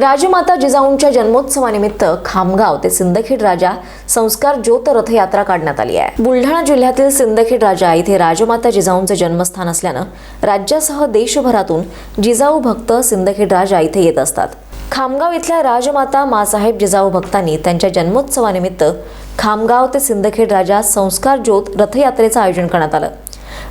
राजमाता जिजाऊंच्या जन्मोत्सवानिमित्त खामगाव ते सिंदखेड राजा संस्कार ज्योत रथयात्रा काढण्यात आली आहे. बुलढाणा जिल्ह्यातील सिंदखेड राजा इथे राजमाता जिजाऊंचे जन्मस्थान असल्यानं राज्यासह देशभरातून जिजाऊ भक्त सिंदखेड राजा इथे येत असतात. खामगाव इथल्या राजमाता मासाहेब जिजाऊ भक्तांनी त्यांच्या जन्मोत्सवानिमित्त खामगाव ते सिंदखेड राजा संस्कार ज्योत रथयात्रेचं आयोजन करण्यात आलं.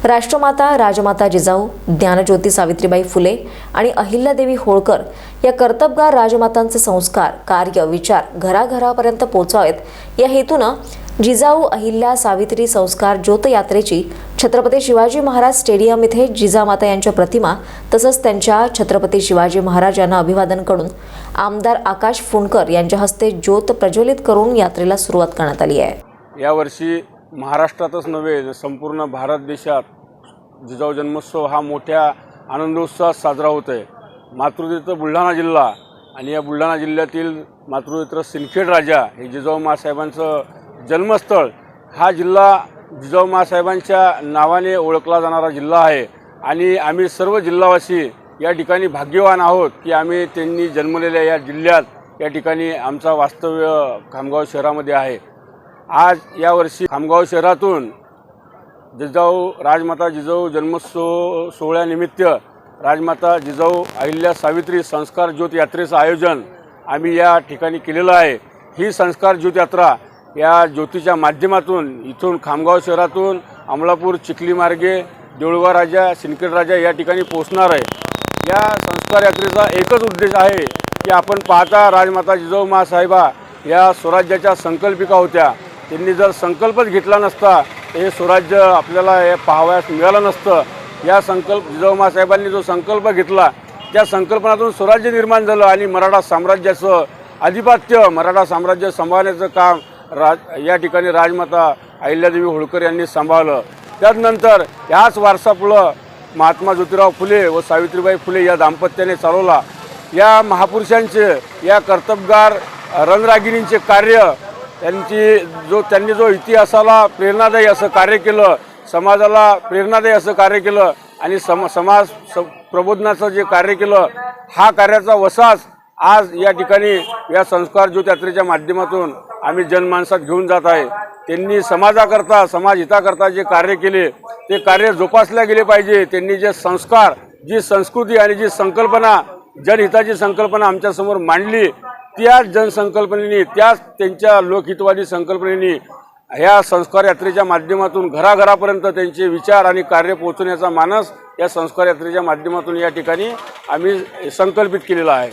राष्ट्रमाता राजमाता जिजाऊ ज्ञानज्योती सावित्रीबाई फुले आणि अहिल्यादेवी होळकर या कर्तबगार राजमातांचे संस्कार कार्य विचार घराघरापर्यंत पोचावेत या हेतूनं जिजाऊ अहिल्या सावित्री संस्कार ज्योत यात्रेची छत्रपती शिवाजी महाराज स्टेडियम इथे जिजामाता यांच्या प्रतिमा तसंच त्यांच्या छत्रपती शिवाजी महाराज यांना अभिवादन करून आमदार आकाश फुंडकर यांच्या हस्ते ज्योत प्रज्वलित करून यात्रेला सुरुवात करण्यात आली आहे. यावर्षी महाराष्ट्रातच नव्हे संपूर्ण भारत देशात जिजाऊ जन्मोत्सव हा मोठ्या आनंदोत्सवात साजरा होत आहे मातृतीर्थ बुलढाणा जिल्हा आणि या बुलढाणा जिल्ह्यातील मातृतीर्थ सिंदखेड राजा हे जिजाऊ मासाहेबांचं जन्मस्थळ हा जिल्हा जिजाऊ मासाहेबांच्या नावाने ओळखला जाणारा जिल्हा आहे. आणि आम्ही सर्व जिल्हावासी या ठिकाणी भाग्यवान आहोत की आम्ही त्यांनी जन्मलेल्या या जिल्ह्यात या ठिकाणी आमचा वास्तव्य खामगाव शहरामध्ये आहे. आज यावर्षी खामगाव शहरातून जिजाऊ राजमाता जिजाऊ जन्मोत्सव सोहळ्यानिमित्त राजमाता जिजाऊ अहिल्या सावित्री संस्कार ज्योत यात्रेचं आयोजन आम्ही या ठिकाणी केलेलं आहे. ही संस्कार ज्योत यात्रा या ज्योतीच्या माध्यमातून इथून खामगाव शहरातून अमलापूर चिखली मार्गे देऊळवा राजा सिंदखेड राजा या ठिकाणी पोहोचणार आहे. या संस्कार यात्रेचा एकच उद्देश आहे की आपण पाहता राजमाता जिजाऊ मासाहेबा या स्वराज्याच्या संकल्पिका होत्या. त्यांनी जर संकल्पच घेतला नसता हे स्वराज्य आपल्याला हे पाहावयास मिळालं नसतं. या संकल्प जिजाऊ जो संकल्प घेतला त्या संकल्पनातून स्वराज्य निर्माण झालं आणि मराठा साम्राज्याचं आधिपत्य मराठा साम्राज्य सांभाळण्याचं काम राज या ठिकाणी राजमाता अहिल्यादेवी होळकर यांनी सांभाळलं. त्यानंतर याच वारसापुढं महात्मा ज्योतिराव फुले व सावित्रीबाई फुले या दाम्पत्याने चालवला. या महापुरुषांचे या कर्तबगार रणरागिणींचे कार्य त्यांची जो त्यांनी जो इतिहासाला प्रेरणादायी असं कार्य केलं समाजाला प्रेरणादायी असं कार्य केलं आणि सम समाज स प्रबोधनाचं जे कार्य केलं हा कार्याचा वसाच आज या ठिकाणी या संस्कार ज्योत यात्रेच्या माध्यमातून आम्ही जनमानसात घेऊन जात आहे. त्यांनी समाजाकरता समाज हिताकरता जे कार्य केले ते कार्य जोपासल्या गेले पाहिजे. त्यांनी जे संस्कार जी संस्कृती आणि जी संकल्पना जनहिताची संकल्पना आमच्यासमोर मांडली त्याच जनसंकल्पनेने त्याच त्यांच्या लोकहितवादी संकल्पनेने ह्या संस्कार यात्रेच्या माध्यमातून घराघरापर्यंत त्यांचे विचार आणि कार्य पोहोचवण्याचा मानस या संस्कार यात्रेच्या माध्यमातून या ठिकाणी आम्ही संकल्पित केलेला आहे.